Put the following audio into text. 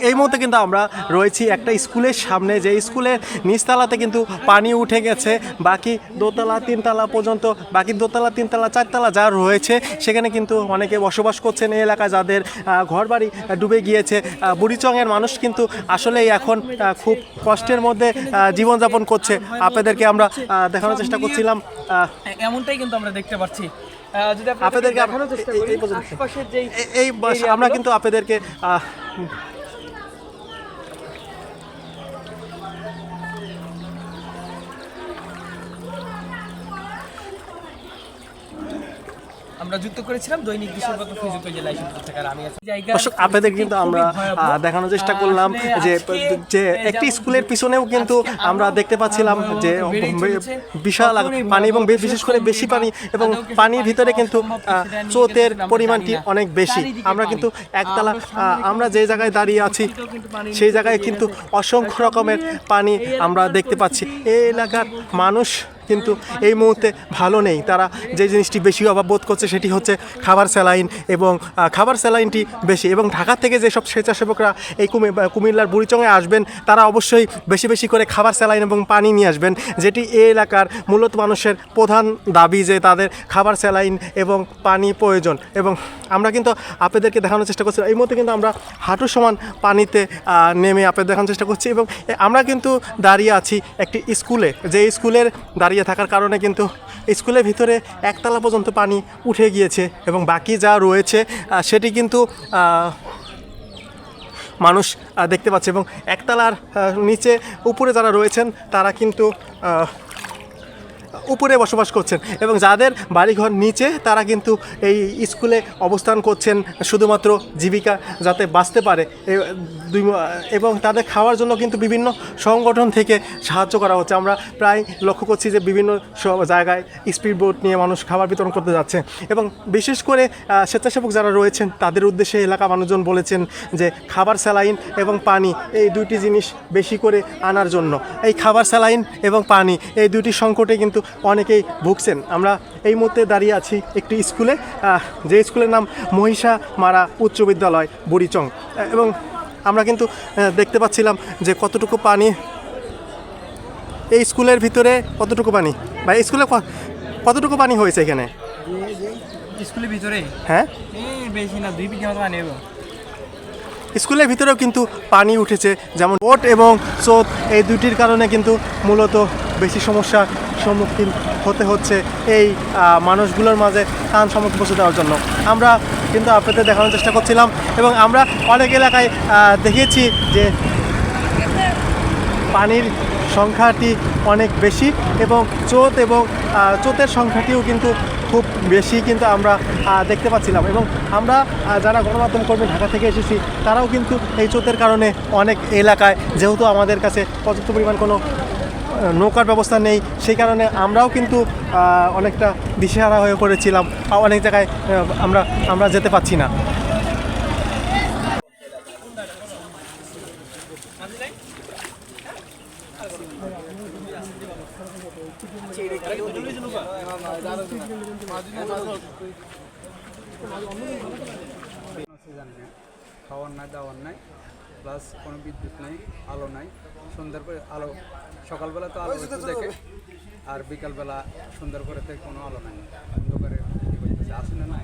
এই মুহূর্তে কিন্তু আমরা রয়েছি একটা স্কুলের সামনে যে স্কুলের নিচতলাতে কিন্তু পানি উঠে গেছে। বাকি দোতলা তিনতলা পর্যন্ত বাকি দোতলা তিনতলা চারতলা যা রয়েছে সেখানে কিন্তু অনেকে বসবাস করছেন এই এলাকায় যাদের ঘরবাড়ি ডুবে গিয়েছে। বুড়িচংয়ের মানুষ কিন্তু আসলেই এখন খুব কষ্টের মধ্যে জীবনযাপন করছে। আপনাদেরকে আমরা দেখানোর চেষ্টা করছিলাম এমনটাই কিন্তু আমরা দেখতে পাচ্ছি। আপনাদেরকে এই- আমরা কিন্তু আপনাদেরকে আমরা যুক্ত করেছিলাম দৈনিক বিশ্বগত ফেসবুক জেলা ইসুদ্দুর থেকে আমি আপনাদের কিন্তু আমরা দেখানোর চেষ্টা করলাম যে যে একটি স্কুলের পিছনেও কিন্তু আমরা দেখতে পাচ্ছিলাম যে বিশাল পানি এবং বিশেষ করে বেশি পানি এবং পানির ভিতরে কিন্তু স্রোতের পরিমাণটি অনেক বেশি। আমরা কিন্তু একতলা আমরা যে জায়গায় দাঁড়িয়ে আছি সেই জায়গায় কিন্তু অসংখ্য রকমের পানি আমরা দেখতে পাচ্ছি। এই এলাকার মানুষ কিন্তু এই মুহূর্তে ভালো নেই। তারা যে জিনিসটি বেশি অভাব বোধ করছে সেটি হচ্ছে খাবার স্যালাইন এবং খাবার স্যালাইনটি বেশি এবং ঢাকা থেকে যেসব স্বেচ্ছাসেবকরা এই কুমি কুমিল্লার বুড়িচঙে আসবেন, তারা অবশ্যই বেশি বেশি করে খাবার স্যালাইন এবং পানি নিয়ে আসবেন, যেটি এই এলাকার মূলত মানুষের প্রধান দাবি যে তাদের খাবার স্যালাইন এবং পানি প্রয়োজন এবং আমরা কিন্তু আপনাদেরকে দেখানোর চেষ্টা করছি। এই মুহূর্তে কিন্তু আমরা হাঁটু সমান পানিতে নেমে আপনাদের দেখানোর চেষ্টা করছি এবং আমরা কিন্তু দাঁড়িয়ে আছি একটি স্কুলে। যে স্কুলের দাঁড়িয়ে থাকার কারণে কিন্তু স্কুলের ভিতরে একতলা পর্যন্ত পানি উঠে গিয়েছে এবং বাকি যা রয়েছে সেটি কিন্তু মানুষ দেখতে পাচ্ছে এবং একতলার নিচে উপরে যারা রয়েছেন, তারা কিন্তু উপরে বসবাস করছেন এবং যাদের বাড়িঘর নিচে, তারা কিন্তু এই স্কুলে অবস্থান করছেন শুধুমাত্র জীবিকা যাতে বাঁচতে পারে। দুই, এবং তাদের খাওয়ার জন্য কিন্তু বিভিন্ন সংগঠন থেকে সাহায্য করা হচ্ছে। আমরা প্রায় লক্ষ্য করছি যে বিভিন্ন জায়গায় স্পিড বোট নিয়ে মানুষ খাবার বিতরণ করতে যাচ্ছে। এবং বিশেষ করে স্বেচ্ছাসেবক যারা রয়েছেন, তাদের উদ্দেশ্যে এলাকা মানুষজন বলেছেন যে খাবার স্যালাইন এবং পানি, এই দুইটি জিনিস বেশি করে আনার জন্য। এই খাবার স্যালাইন এবং পানি, এই দুইটি সংকটে কিন্তু অনেকেই ভুগছেন। আমরা এই মুহূর্তে দাঁড়িয়ে আছি একটি স্কুলে যে স্কুলের নাম মহিষা মারা উচ্চ বিদ্যালয় বুড়িচং। এবং আমরা কিন্তু দেখতে পাচ্ছিলাম যে কতটুকু পানি এই স্কুলের ভিতরে কতটুকু পানি? বা এই স্কুলে কতটুকু পানি হয়েছে এখানে? স্কুলের ভিতরে? হ্যাঁ? বেশি না দুই বিঘা পানি স্কুলের ভিতরেও কিন্তু পানি উঠেছে যেমন ওট এবং স্রোত এই দুটির কারণে কিন্তু মূলত বেশি সমস্যার সম্মুখীন হতে হচ্ছে এই মানুষগুলোর মাঝে ত্রাণ সামগ্রী পৌঁছে দেওয়ার জন্য। আমরা কিন্তু আপনাদের দেখানোর চেষ্টা করছিলাম এবং আমরা অনেক এলাকায় দেখেছি যে পানির সংখ্যাটি অনেক বেশি এবং চোত এবং চোতের সংখ্যাটিও কিন্তু খুব বেশি কিন্তু আমরা দেখতে পাচ্ছিলাম এবং আমরা যারা গণমাধ্যম কর্মী ঢাকা থেকে এসেছি, তারাও কিন্তু এই চোতের কারণে অনেক এলাকায়, যেহেতু আমাদের কাছে পর্যাপ্ত পরিমাণ কোনো নৌকার ব্যবস্থা নেই, সেই কারণে আমরাও কিন্তু অনেকটা দিশেহারা হয়ে পড়েছিলাম। অনেক জায়গায় আমরা আমরা যেতে পাচ্ছি না। খাওয়ার নাই, দাওয়ার নাই প্লাস কোনো বিদ্যুৎ নাই, আলো নাই। সন্ধ্যার পরে আলো সকালবেলা তো আলো একটু দেখে আর বিকালবেলা সুন্দর করে তো কোনো আলো নাই। অন্ধকারে আসে না না।